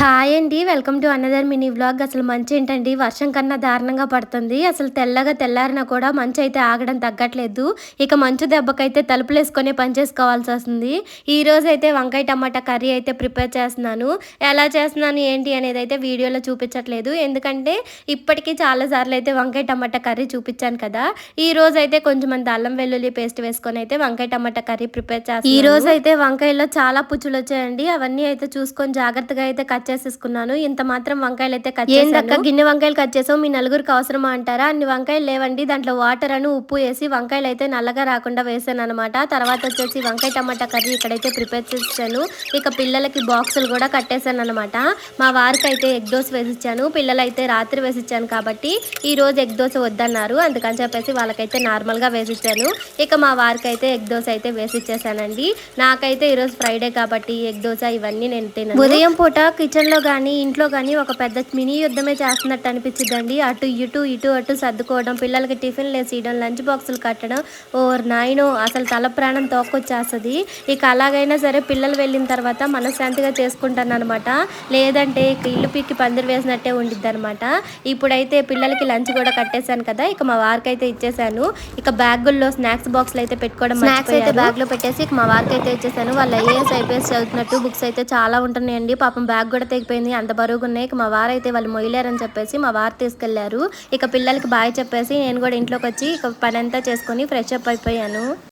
Hi అండి welcome to another mini vlog అసలు మంచి ఏంటండి? వర్షం కన్నా దారుణంగా పడుతుంది. అసలు తెల్లగా తెల్లారినా కూడా మంచు అయితే ఆగడం తగ్గట్లేదు. ఇక మంచు దెబ్బకైతే తలుపులు వేసుకొని పని చేసుకోవాల్సి వస్తుంది. ఈ రోజు అయితే వంకాయ టమాటా కర్రీ అయితే ప్రిపేర్ చేస్తున్నాను. ఎలా చేస్తున్నాను ఏంటి అనేది అయితే వీడియోలో చూపించట్లేదు. ఎందుకంటే ఇప్పటికీ చాలా సార్లు అయితే వంకాయ టమాటా కర్రీ చూపించాను కదా. ఈ రోజు అయితే కొంచెం మంది అల్లం వెల్లుల్లి పేస్ట్ వేసుకొని అయితే వంకాయ టమాటా కర్రీ ప్రిపేర్ చేస్తాను ఈ రోజు అయితే వంకాయలో చాలా పుచ్చులు వచ్చాయండి. అవన్నీ అయితే చూసుకొని జాగ్రత్తగా అయితే కట్ చేసేసుకున్నాను. ఇంత మాత్రం వంకాయలు అయితే కట్ చేసాను గిన్నె వంకాయలు కట్ చేసావు? మీ నలుగురికి అవసరమా అంటారా? అన్ని వంకాయలు లేవండి. దాంట్లో వాటర్ అని ఉప్పు వేసి వంకాయలు అయితే నల్లగా రాకుండా వేసాను అనమాట తర్వాత వచ్చేసి వంకాయ టమాటా కర్రీ ఇక్కడైతే ప్రిపేర్ చేసాను ఇక పిల్లలకి బాక్సులు కూడా కట్టేశాను అనమాట మా వారికి అయితే ఎగ్ దోశ వేసిచ్చాను. పిల్లలు అయితే రాత్రి వేసిచ్చాను కాబట్టి ఈ రోజు ఎగ్ దోశ వద్దన్నారు. అందుకని చెప్పేసి వాళ్ళకైతే నార్మల్గా వేసిచ్చాను. ఇక మా వారికి అయితే ఎగ్ దోశ అయితే వేసిచ్చేసానండి. నాకైతే ఈరోజు ఫ్రైడే కాబట్టి ఎగ్ దోశ ఇవన్నీ నేను తిన్నాను ఉదయం పూట కిచెన్లో కానీ ఇంట్లో కానీ ఒక పెద్ద మినీ యుద్ధమే చేస్తున్నట్టు అనిపించిందండి అటు ఇటు ఇటు అటు సర్దుకోవడం పిల్లలకి టిఫిన్లు వేసేయడం లంచ్ బాక్సులు కట్టడం ఓర్ నాయనో అసలు తల ప్రాణం తోకొచ్చేస్తుంది ఇక అలాగైనా సరే పిల్లలు వెళ్ళిన తర్వాత మనశ్శాంతిగా చేసుకుంటాను అనమాట లేదంటే ఇక ఇల్లు పిక్కి పందిరి వేసినట్టే ఉండిద్ది అనమాట ఇప్పుడైతే పిల్లలకి లంచ్ కూడా కట్టేశాను కదా ఇక మా వారికి అయితే ఇచ్చేసాను ఇక బ్యాగుల్లో స్నాక్స్ బాక్స్లు అయితే పెట్టుకోవడం స్నాక్స్ అయితే బ్యాగ్లో పెట్టేసి ఇక మా వారికి అయితే ఇచ్చేసాను వాళ్ళు ఐఏఎస్ ఐపీఎస్ చదువుతున్నట్టు బుక్స్ అయితే చాలా ఉంటున్నాయండి. పాపం బ్యాగ్ కూడా తెగిపోయింది. అంత బరువుగా ఉన్నాయి ఇక మా వారు అయితే వాళ్ళు మొయ్యలేరని చెప్పేసి మా వారు తీసుకెళ్ళారు. ఇక పిల్లలకి బాయ్ చెప్పేసి నేను కూడా ఇంట్లోకి వచ్చి ఇక పని అంతా చేసుకొని ఫ్రెష్ అప్ అయిపోయాను.